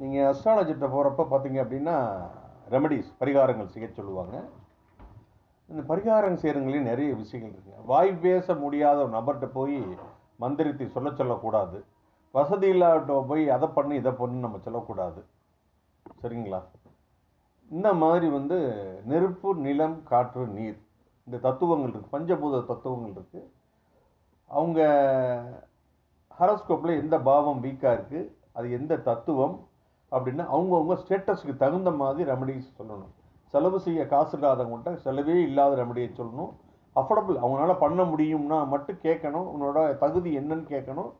நீங்கள் அஸ்ட்ராலஜிட்ட போகிறப்ப பார்த்தீங்க அப்படின்னா ரெமடிஸ் பரிகாரங்கள் செய்ய சொல்லுவாங்க. இந்த பரிகாரம் செய்கிறவங்களையும் நிறைய விஷயங்கள் இருக்குங்க வாய் பேச முடியாத ஒரு நபர்கிட்ட போய் மந்திரித்து சொல்ல சொல்லக்கூடாது. வசதி இல்லாட்ட போய் அதை பண்ணு இதை பண்ணு நம்ம சொல்லக்கூடாது. சரிங்களா? இந்த மாதிரி வந்து நெருப்பு நிலம் காற்று நீர் இந்த தத்துவங்கள் இருக்குது பஞ்சபூத தத்துவங்கள் இருக்குது அவங்க ஹரஸ்கோப்பில் எந்த பாவம் வீக்காக இருக்குது அது எந்த தத்துவம்? அப்படின்னா அவங்கவுங்க ஸ்டேட்டஸ்க்கு தகுந்த மாதிரி ரெமடிஸ் சொல்லணும் செலவு செய்ய காசு இல்லாதவங்கள்ட்ட செலவே இல்லாத ரெமடியை சொல்லணும். அஃபோர்டபுள் அவங்களால பண்ண முடியும்னா மட்டும் கேட்கணும். உன்னோட தகுதி என்னன்னு கேட்கணும்.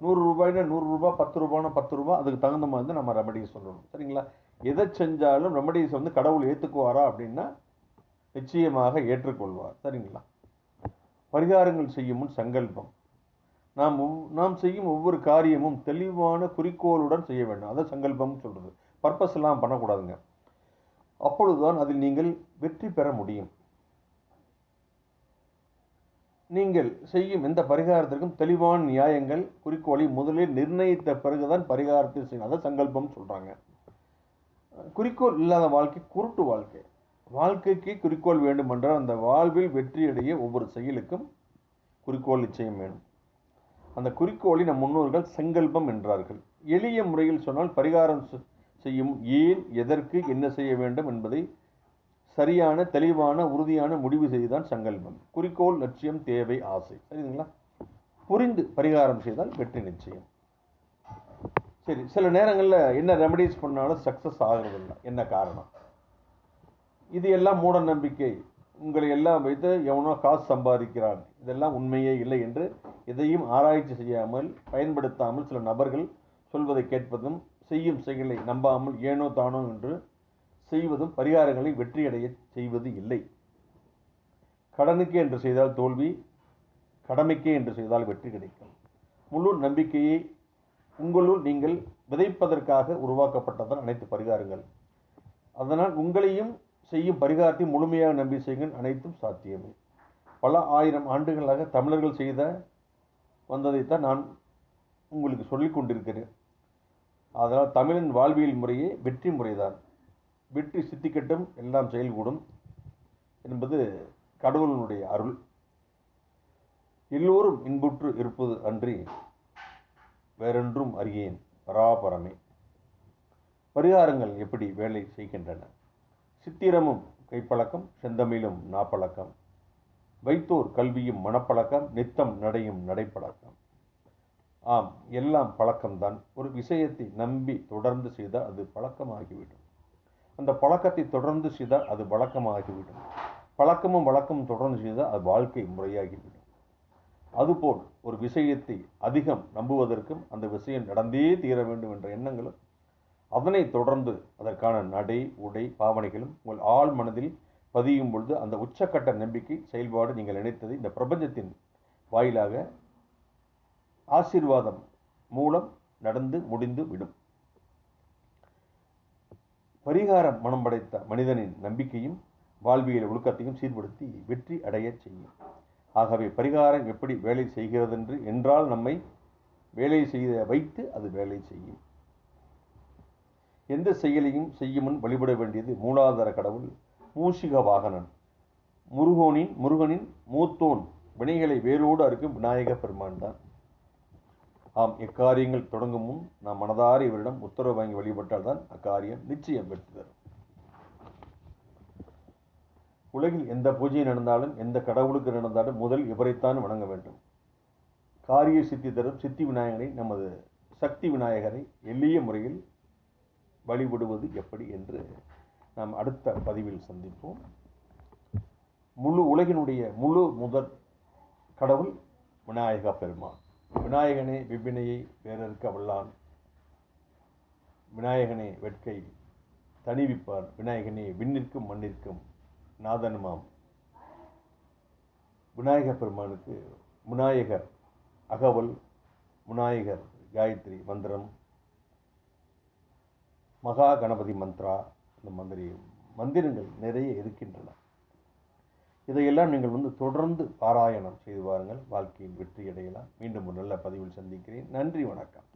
நூறு ரூபாய்னா நூறு ரூபாய் பத்து ரூபாய்னா பத்து ரூபாய் அதுக்கு தகுந்த மாதிரி நம்ம ரெமடிஸ் சொல்லணும். சரிங்களா? எதை செஞ்சாலும் ரெமடிஸ் வந்து கடவுள் ஏற்றுக்குவாரா அப்படின்னா நிச்சயமாக ஏற்றுக்கொள்வார். சரிங்களா? பரிகாரங்கள் செய்யும் முன் சங்கல்பம். நாம் ஒவ்- நாம் செய்யும் ஒவ்வொரு காரியமும் தெளிவான குறிக்கோளுடன் செய்ய வேண்டும். அதான் சங்கல்பம்னு சொல்றது. பர்பஸ் எல்லாம் பண்ணக்கூடாதுங்க. அப்பொழுதுதான் அதில் நீங்கள் வெற்றி பெற முடியும். நீங்கள் செய்யும் எந்த பரிகாரத்திற்கும் தெளிவான நியாயங்கள் குறிக்கோளை முதலில் நிர்ணயித்த பிறகுதான் பரிகாரத்தை செய்யணும். அதை சங்கல்பம் சொல்றாங்க. குறிக்கோள் இல்லாத வாழ்க்கை குருட்டு வாழ்க்கை. வாழ்க்கைக்கு குறிக்கோள் வேண்டுமென்றால் அந்த வாழ்வில் வெற்றியடைய ஒவ்வொரு செயலுக்கும் குறிக்கோள் நிச்சயம் வேண்டும் அந்த குறிக்கோளை நம் முன்னோர்கள் சங்கல்பம் என்றார்கள். எளிய முறையில் சொன்னால் பரிகாரம் செ- செய்யும் ஏன் எதற்கு என்ன செய்ய வேண்டும் என்பதை சரியான தெளிவான உறுதியான முடிவு செய்துதான் சங்கல்பம். குறிக்கோள் லட்சியம் தேவை ஆசை. சரிங்களா? புரிந்து பரிகாரம் செய்தால் வெற்றி நிச்சயம். சரி சில நேரங்களில் என்ன ரெமடிஸ் பண்ணாலும் சக்ஸஸ் ஆகிறதில்ல. என்ன காரணம்? இது எல்லாம் மூட நம்பிக்கை. உங்களை எல்லாம் வைத்து எவனோ காசு சம்பாதிக்கிறான். இதெல்லாம் உண்மையே இல்லை என்று எதையும் ஆராய்ச்சி செய்யாமல் பயன்படுத்தாமல் சில நபர்கள் சொல்வதை கேட்பதும் செய்யும் செயலை நம்பாமல் ஏனோ தானோ என்று செய்வதும் பரிகாரங்களை வெற்றியடைய செய்வது இல்லை. கடனுக்கே என்று செய்தால் தோல்வி கடமைக்கே என்று செய்தால் வெற்றி கிடைக்கும். முழு நம்பிக்கையை உங்களுள் நீங்கள் விதைப்பதற்காக உருவாக்கப்பட்டதான் அனைத்து பரிகாரங்கள். அதனால் உங்களையும் செய்யும் பரிகாரத்தை முழுமையாக நம்பி செய்யுங்கள் அனைத்தும் சாத்தியமே. பல ஆயிரம் ஆண்டுகளாக தமிழர்கள் செய்த வந்ததைத்தான் நான் உங்களுக்கு சொல்லிக் கொண்டிருக்கிறேன். அதனால் தமிழின் வாழ்வியல் முறையே வெற்றி முறைதான். வெற்றி சித்திக்கட்டும் எல்லாம் செயல்கூடும் என்பது கடவுளினுடைய அருள். எல்லோரும் இன்புற்று இருப்பது அன்றி வேறொன்றும் அறியேன். பராபரமே பரிகாரங்கள் எப்படி வேலை செய்கின்றன? சித்திரமும் கைப்பழக்கம் செந்தமிழும் நாப்பழக்கம். வைத்தோர் கல்வியும் மனப்பழக்கம் நித்தம் நடையும் நடைப்பழக்கம். ஆம் எல்லாம் பழக்கம்தான். ஒரு விஷயத்தை நம்பி தொடர்ந்து செய்தால் அது பழக்கமாகிவிடும். அந்த பழக்கத்தை தொடர்ந்து செய்தால் அது வழக்கமாகிவிடும். பழக்கமும் வழக்கமும் தொடர்ந்து செய்தால் அது வாழ்க்கை முறையாகிவிடும். அதுபோல் ஒரு விஷயத்தை அதிகம் நம்புவதற்கும் அந்த விஷயம் நடந்தே தீர வேண்டும் என்ற எண்ணங்களும் அதனை தொடர்ந்து அதற்கான நடை உடை பாவனைகளும் உங்கள் ஆழ் மனதில் பதியும் பொழுது அந்த உச்சக்கட்ட நம்பிக்கை செயல்பாடு நீங்கள் நினைத்தது இந்த பிரபஞ்சத்தின் வாயிலாக ஆசீர்வாதம் மூலம் நடந்து முடிந்து விடும். பரிகாரம் மனம் படைத்த மனிதனின் நம்பிக்கையும் வாழ்வியல் ஒழுக்கத்தையும் சீர்படுத்தி வெற்றி அடையச் செய்யும். ஆகவே பரிகாரம் எப்படி வேலை செய்கிறது என்று என்றால் நம்மை வேலை செய்த வைத்து அது வேலை செய்யும். எந்த செயலையும் செய்யும் முன் வழிபட வேண்டியது மூலாதார கடவுள் மூஷிக வாகனன் முருகோனின் முருகனின் மூத்தோன். வினைகளை வேரோடு அறுக்கும் விநாயக பெருமான் தான் ஆம் எக்காரியங்கள் தொடங்கும் முன் நாம் மனதார இவரிடம் உத்தரவு வாங்கி வழிபட்டால் தான் அக்காரியம் நிச்சயம் வெற்றி தரும். உலகில் எந்த பூஜை நடந்தாலும் எந்த கடவுளுக்கு நடந்தாலும் முதல் இவரைத்தான் வணங்க வேண்டும். காரிய சித்தி தரும் சித்தி விநாயகனை நமது சக்தி விநாயகரை எளிய முறையில் வழிபடுவது எப்படி என்று நாம் அடுத்த பதிவில் சந்திப்போம். முழு உலகினுடைய முழு முதற் கடவுள் விநாயக பெருமான். விநாயகனே விபினையை வேறற்க வல்லான். விநாயகனே வெட்கை தணிவிப்பார் விநாயகனே விண்ணிற்கும் மண்ணிற்கும் நாதனுமாம். விநாயகர் பெருமானுக்கு விநாயகர் அகவல் விநாயகர் காயத்ரி மந்திரம் மகா கணபதி மந்த்ரா இந்த மாதிரி மந்திரங்கள் நிறைய இருக்கின்றன. இதையெல்லாம் நீங்கள் வந்து தொடர்ந்து பாராயணம் செய்து வாருங்கள். வாழ்க்கையில் வெற்றி அடையலாம். மீண்டும் ஒரு நல்ல பதிவில் சந்திக்கிறேன். நன்றி வணக்கம்.